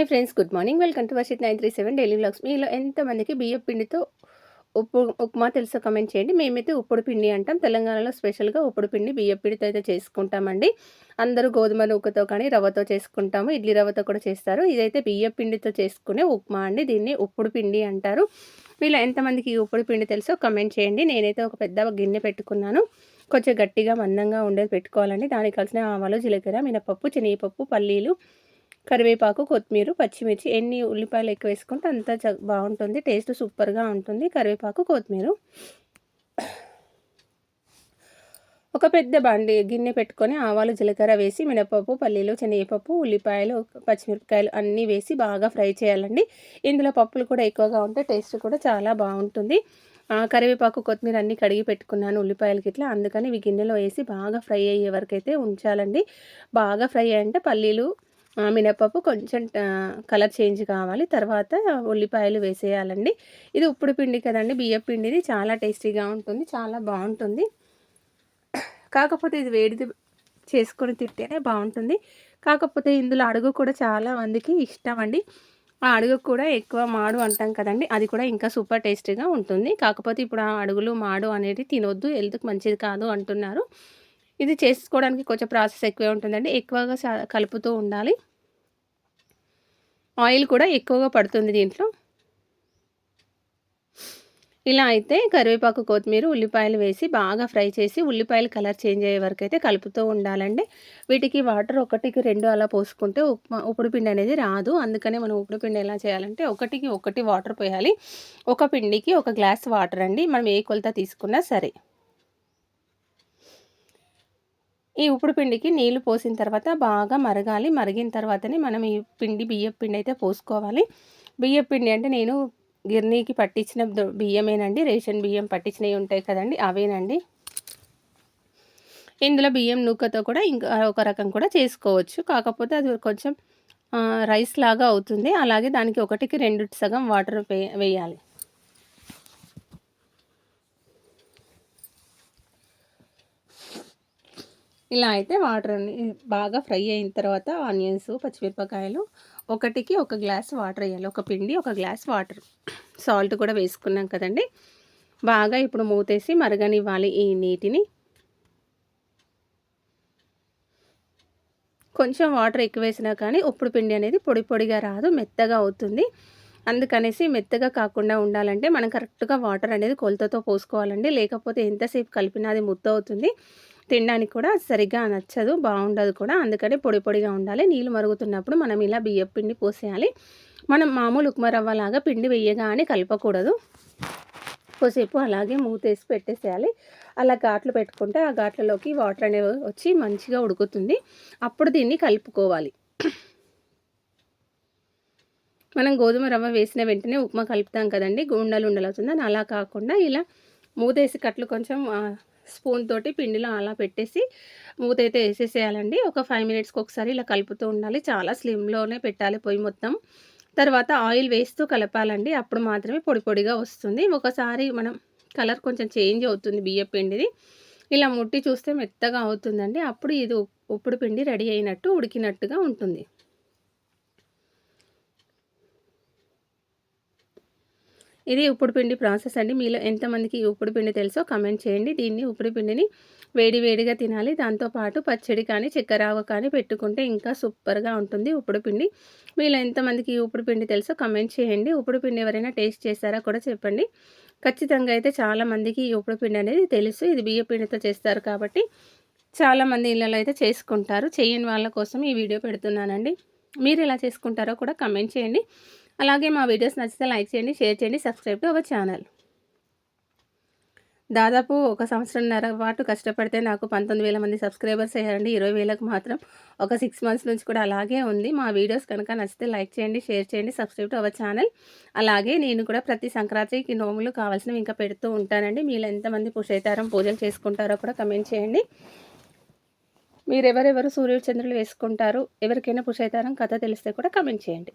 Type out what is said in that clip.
Hi friends good morning. Welcome to Varshith nine three seven daily vlogs. మీలో ఎంతమందికి బియ్యం పిండితో ఉప్పు ఉప్మా తెలుసో కమెంట్ చేయండి. మేమైతే ఉప్పుడు పిండి అంటాం. తెలంగాణలో స్పెషల్గా ఉప్పుడు పిండి బియ్యం పిండితో అయితే చేసుకుంటామండి. అందరూ గోధుమ నూకతో కానీ రవ్వతో చేసుకుంటాము. ఇడ్లీ రవ్వతో కూడా చేస్తారు. ఇదైతే బియ్యం పిండితో చేసుకునే ఉప్మా అండి. దీన్ని ఉప్పుడు పిండి అంటారు. వీళ్ళు ఎంతమందికి ఈ ఉప్పుడు పిండి తెలుసో కమెంట్ చేయండి. నేనైతే ఒక పెద్ద గిన్నె పెట్టుకున్నాను. కొంచెం గట్టిగా మందంగా ఉండేది పెట్టుకోవాలండి. దానికి కలిసిన ఆవాలు జీలకర్ర మినపప్పు శనగపప్పు పల్లీలు కరివేపాకు కొత్తిమీర పచ్చిమిర్చి ఎన్ని ఉల్లిపాయలు ఎక్కువ వేసుకుంటే అంత బాగుంటుంది. టేస్ట్ సూపర్గా ఉంటుంది. కరివేపాకు కొత్తిమీర. ఒక పెద్ద బండి గిన్నె పెట్టుకొని ఆవాలు జీలకర్ర వేసి మినపప్పు పల్లీలు శనగపప్పు ఉల్లిపాయలు పచ్చిమిరపకాయలు అన్నీ వేసి బాగా ఫ్రై చేయాలండి. ఇందులో పప్పులు కూడా ఎక్కువగా ఉంటే టేస్ట్ కూడా చాలా బాగుంటుంది. కరివేపాకు కొత్తిమీర అన్నీ కడిగి పెట్టుకున్నాను ఉల్లిపాయలకి ఇట్లా. అందుకని ఇవి గిన్నెలో వేసి బాగా ఫ్రై అయ్యే వరకు అయితే ఉంచాలండి. బాగా ఫ్రై అయ్యంటే పల్లీలు మినపప్పు కొంచెం కలర్ చేంజ్ కావాలి. తర్వాత ఉల్లిపాయలు వేసేయాలండి. ఇది ఉప్పుడు పిండి కదండి బియ్యం పిండిది. చాలా టేస్టీగా ఉంటుంది చాలా బాగుంటుంది. కాకపోతే ఇది వేడిది చేసుకొని తింటేనే బాగుంటుంది. కాకపోతే ఇందులో అడుగు కూడా చాలా మందికి ఇష్టం అండి. ఆ అడుగు కూడా ఎక్కువ మాడు అంటాం కదండి అది కూడా ఇంకా సూపర్ టేస్టీగా ఉంటుంది. కాకపోతే ఇప్పుడు ఆ అడుగులు మాడు అనేది తినొద్దు హెల్త్కి మంచిది కాదు అంటున్నారు. ఇది చేసుకోవడానికి కొంచెం ప్రాసెస్ ఎక్కువే ఉంటుందండి. ఎక్కువగా కలుపుతూ ఉండాలి. ఆయిల్ కూడా ఎక్కువగా పడుతుంది దీంట్లో. ఇలా అయితే కరివేపాకు కొత్తిమీర ఉల్లిపాయలు వేసి బాగా ఫ్రై చేసి ఉల్లిపాయలు కలర్ చేంజ్ అయ్యే వరకు అయితే కలుపుతూ ఉండాలండి. వీటికి వాటర్ ఒకటికి రెండు అలా పోసుకుంటే ఉప్మా పిండి అనేది రాదు. అందుకనే మనం ఉప్పుడు పిండి ఎలా చేయాలంటే ఒకటికి ఒకటి వాటర్ పోయాలి. ఒక పిండికి ఒక గ్లాస్ వాటర్ అండి. మనం ఏ కొలత తీసుకున్నా సరే. ఈ ఉప్పుడు పిండికి నీళ్ళు పోసిన తర్వాత బాగా మరగాలి. మరిగిన తర్వాతనే మనం ఈ పిండి బియ్యం పిండి అయితే పోసుకోవాలి. బియ్యం పిండి అంటే నేను గిర్నీకి పట్టించిన బియ్యమేనండి. రేషన్ బియ్యం పట్టించినవి ఉంటాయి కదండి అవేనండి. ఇందులో బియ్యం నూకతో కూడా ఇంకా ఒక రకం కూడా చేసుకోవచ్చు. కాకపోతే అది కొంచెం రైస్ లాగా అవుతుంది. అలాగే దానికి ఒకటికి రెండు సగం వాటర్ వేయాలి. ఇలా అయితే వాటర్ని బాగా ఫ్రై అయిన తర్వాత ఆనియన్స్ పచ్చిమిరపకాయలు ఒకటికి ఒక గ్లాస్ వాటర్ వేయాలి. ఒక పిండి ఒక గ్లాస్ వాటర్. సాల్ట్ కూడా వేసుకున్నాం కదండి. బాగా ఇప్పుడు మూతేసి మరగనివ్వాలి ఈ నీటిని. కొంచెం వాటర్ ఎక్కువ వేసినా కానీ ఉప్పుడు పిండి అనేది పొడి పొడిగా రాదు మెత్తగా అవుతుంది. అందుకనేసి మెత్తగా కాకుండా ఉండాలంటే మనం కరెక్ట్గా వాటర్ అనేది కొలతతో పోసుకోవాలండి. లేకపోతే ఎంతసేపు కలిపినా అది ముద్ద అవుతుంది తినడానికి కూడా సరిగ్గా నచ్చదు బాగుండదు కూడా. అందుకని పొడి పొడిగా ఉండాలి. నీళ్ళు మరుగుతున్నప్పుడు మనం ఇలా బియ్యం పిండి పోసేయాలి. మనం మామూలు ఉప్మా రవ్వలాగా పిండి వేయగానే కలపకూడదు. కొద్దిసేపు అలాగే మూతేసి పెట్టేసేయాలి. అలా ఘాట్లు పెట్టుకుంటే ఆ ఘాట్లలోకి వాటర్ అనేవి వచ్చి మంచిగా ఉడుకుతుంది. అప్పుడు దీన్ని కలుపుకోవాలి. మనం గోధుమ రవ్వ వేసిన వెంటనే ఉప్మా కలుపుతాం కదండి. గుండలు ఉండలు అవుతుంది అని అలా కాకుండా ఇలా మూతేసి కట్లు కొంచెం స్పూన్ తోటి పిండిలో అలా పెట్టేసి మూత అయితే వేసేసేయాలండి. ఒక ఫైవ్ మినిట్స్కి ఒకసారి ఇలా కలుపుతూ ఉండాలి. చాలా స్లిమ్లోనే పెట్టాలి పొయ్యి మొత్తం. తర్వాత ఆయిల్ వేస్తూ కలపాలండి. అప్పుడు మాత్రమే పొడి పొడిగా వస్తుంది. ఒకసారి మనం కలర్ కొంచెం చేంజ్ అవుతుంది బియ్య పిండిది. ఇలా ముట్టి చూస్తే మెత్తగా అవుతుందండి. అప్పుడు ఇది ఉప్పుడు పిండి రెడీ అయినట్టు ఉడికినట్టుగా ఉంటుంది. ఇది ఉప్పుడు పిండి ప్రాసెస్ అండి. మీలో ఎంతమందికి ఉప్పుడు పిండి తెలుసో కమెంట్ చేయండి. దీన్ని ఉప్పుడు పిండిని వేడి వేడిగా తినాలి. దాంతోపాటు పచ్చడి కానీ చక్కెరావ కానీ పెట్టుకుంటే ఇంకా సూపర్గా ఉంటుంది ఉప్పుడు పిండి. మీలో ఎంతమందికి ఉప్పుడు పిండి తెలుసో కమెంట్ చేయండి. ఉప్పుడు పిండి ఎవరైనా టేస్ట్ చేస్తారా కూడా చెప్పండి. ఖచ్చితంగా అయితే చాలామందికి ఈ ఉప్పుడు పిండి అనేది తెలుసు. ఇది బియ్య పిండితో చేస్తారు కాబట్టి చాలామంది ఇళ్ళలో అయితే చేసుకుంటారు. చేయని వాళ్ళ కోసం ఈ వీడియో పెడుతున్నానండి. మీరు ఎలా చేసుకుంటారో కూడా కమెంట్ చేయండి. అలాగే మా వీడియోస్ నచ్చితే లైక్ చేయండి షేర్ చేయండి సబ్స్క్రైబ్ టు అవర్ ఛానల్. దాదాపు ఒక సంవత్సరంన్నర పాటు కష్టపడితే నాకు పంతొమ్మిది వేల మంది సబ్స్క్రైబర్స్ అయ్యారండి. ఇరవై వేలకు మాత్రం ఒక సిక్స్ మంత్స్ నుంచి కూడా అలాగే ఉంది. మా వీడియోస్ కనుక నచ్చితే లైక్ చేయండి షేర్ చేయండి సబ్స్క్రైబ్ టు అవర్ ఛానల్. అలాగే నేను కూడా ప్రతి సంక్రాంతికి నోములు కావాల్సినవి ఇంకా పెడుతూ ఉంటానండి. మీరు ఎంతమంది పుషేతారం పూజలు చేసుకుంటారో కూడా కమెంట్ చేయండి. మీరు ఎవరెవరు సూర్యుడు చంద్రులు వేసుకుంటారు ఎవరికైనా పుషైతారం కథ తెలిస్తే కూడా కమెంట్ చేయండి.